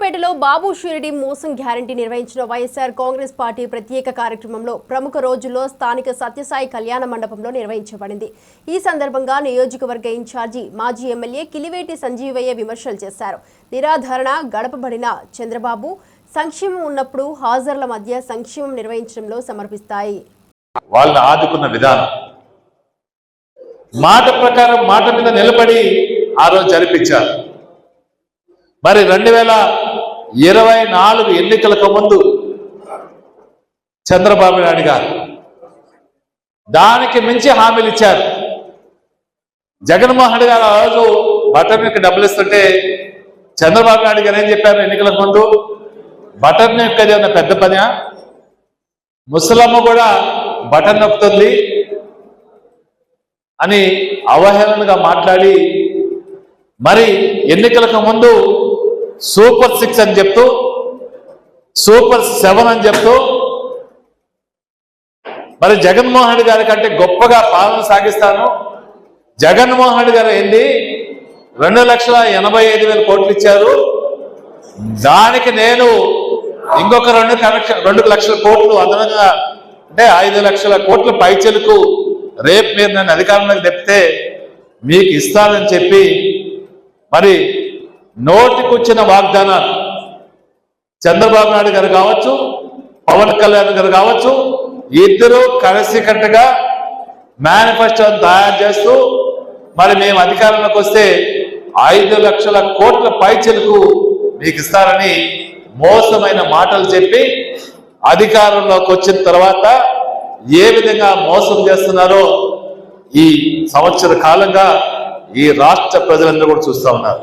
సూళ్ళూరుపేటలో బాబు surety మోసం guarantee నిర్వహించిన YSR Congress party ప్రత్యేక కార్యక్రమంలో ప్రముఖ రోజుల్లో స్థానిక సత్యసాయి కళ్యాణ మండపంలో నిర్వహించబడింది. ఈ సందర్భంగా నియోజకవర్గ ఇన్ఛార్జి మాజీ ఎమ్మెల్యే కిలివేటి సంజీవయ్య విమర్శలు చేశారు. నిరాధారణ గడపబడిన చంద్రబాబు సంక్షేమం ఉన్నప్పుడు హాజరుల మధ్య సంక్షేమం నిర్వహించడంలో సమర్పిస్తాయి. వాళ్ళని ఆదుకున్న విధానం. మాట ప్రకారం మాట మీద నిలబడి ఆ రోజు జరిపించారు. మరి రెండు వేల ఇరవై నాలుగు ఎన్నికలకు ముందు చంద్రబాబు నాయుడు గారు దానికి మించి హామీలు ఇచ్చారు. జగన్మోహన్ గారు ఆ రోజు బటర్ మిల్క్ డబ్బులు ఇస్తుంటే చంద్రబాబు నాయుడు గారు ఏం చెప్పారు ఎన్నికలకు ముందు? బటర్ కలిగి ఉన్న పెద్ద పని ముసలమ్మ కూడా బటర్ నొప్పుతుంది అని అవహేళనగా మాట్లాడి మరి ఎన్నికలకు ముందు సూపర్ సిక్స్ అని చెప్తూ సూపర్ సెవెన్ అని చెప్తూ మరి జగన్మోహన్ రెడ్డి గారి కంటే గొప్పగా పాలన సాగిస్తాను. జగన్మోహన్ రెడ్డి గారు ఏంది? రెండు లక్షల ఎనభై ఐదు వేల కోట్లు ఇచ్చారు. దానికి నేను ఇంకొక రెండు రెండు లక్షల కోట్లు అదనంగా అంటే ఐదు లక్షల కోట్ల పైచలకు రేపు మీరు నన్ను అధికారంలోకి తెప్పితే మీకు ఇస్తానని చెప్పి మరి నోటికొచ్చిన వాగ్దానాలు చంద్రబాబు నాయుడు గారు కావచ్చు పవన్ కళ్యాణ్ గారు కావచ్చు ఇద్దరు కలిసికట్టుగా మేనిఫెస్టోని తయారు చేస్తూ మరి మేము అధికారంలోకి వస్తే ఐదు లక్షల కోట్ల పైచలకు మీకు ఇస్తారని మోసమైన మాటలు చెప్పి అధికారంలోకి వచ్చిన తర్వాత ఏ విధంగా మోసం చేస్తున్నారో ఈ సంవత్సర కాలంగా ఈ రాష్ట్ర ప్రజలందరూ కూడా చూస్తా ఉన్నారు.